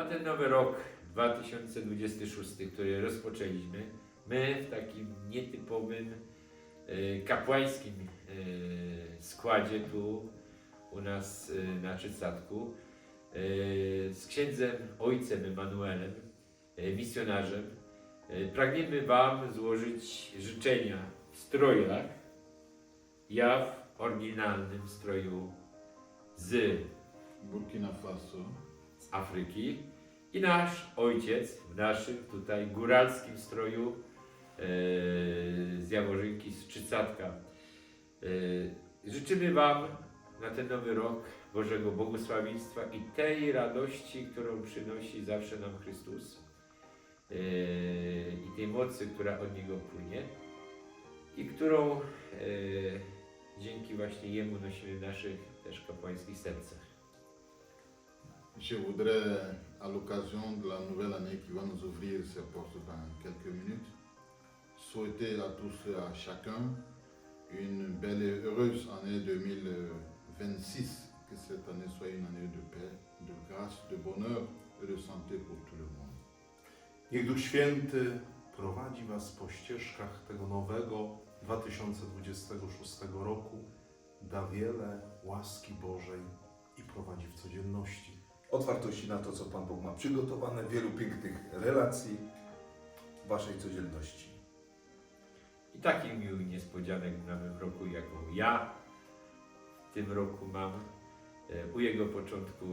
na ten nowy rok 2026, który rozpoczęliśmy, my w takim nietypowym e, kapłańskim e, składzie tu u nas e, na Czycatku e, z księdzem ojcem Emanuelem, misjonarzem, pragniemy Wam złożyć życzenia w strojach, ja w oryginalnym stroju z Burkina Faso. Afryki i nasz ojciec w naszym tutaj góralskim stroju e, z Jaworzynki, z Czycatka. E, życzymy Wam na ten nowy rok Bożego błogosławieństwa i tej radości, którą przynosi zawsze nam Chrystus e, i tej mocy, która od Niego płynie i którą dzięki właśnie Jemu nosimy w naszych też kapłańskich sercach. Je voudrais, à l'occasion de la nouvelle année qui va nous ouvrir ses portes dans quelques minutes, souhaiter à tous et à chacun une belle et heureuse année 2026. Que cette année soit une année de paix, de grâce, de bonheur et de santé pour tout le monde. Niech Duch Święty prowadzi Was po ścieżkach tego nowego 2026 roku, da wiele łaski Bożej i prowadzi w codzienności. Otwartości na to, co Pan Bóg ma przygotowane, wielu pięknych relacji w Waszej codzienności. I takich miłych niespodzianek w nowym roku, jaką ja w tym roku mam. E, U jego początku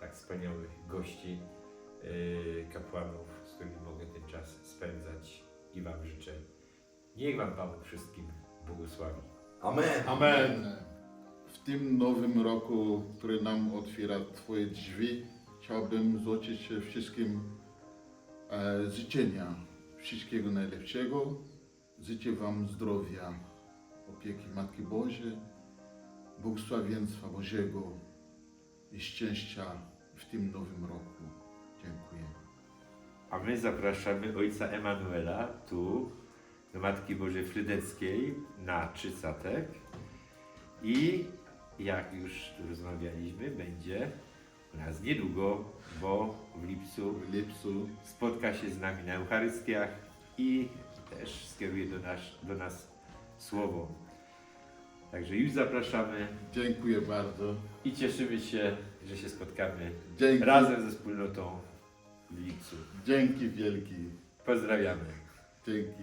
tak wspaniałych gości, e, kapłanów, z którymi mogę ten czas spędzać i Wam życzę. Niech Wam Pan wszystkim błogosławi. Amen. Amen. W tym nowym roku, który nam otwiera Twoje drzwi, chciałbym złożyć się wszystkim e, życzenia. Wszystkiego najlepszego. Życzę Wam zdrowia, opieki Matki Bożej, błogosławieństwa Bożego i szczęścia w tym nowym roku. Dziękuję. A my zapraszamy ojca Emanuela tu do Matki Bożej Frydeckiej na Czycatek. I jak już tu rozmawialiśmy, będzie u nas niedługo, bo w lipcu W lipcu spotka się z nami na Eucharystiach i też skieruje do nas, do nas słowo. Także już zapraszamy dziękuję bardzo. i cieszymy się, że się spotkamy Dzięki, razem ze wspólnotą w lipcu. dzięki wielki. Pozdrawiamy. Dzięki.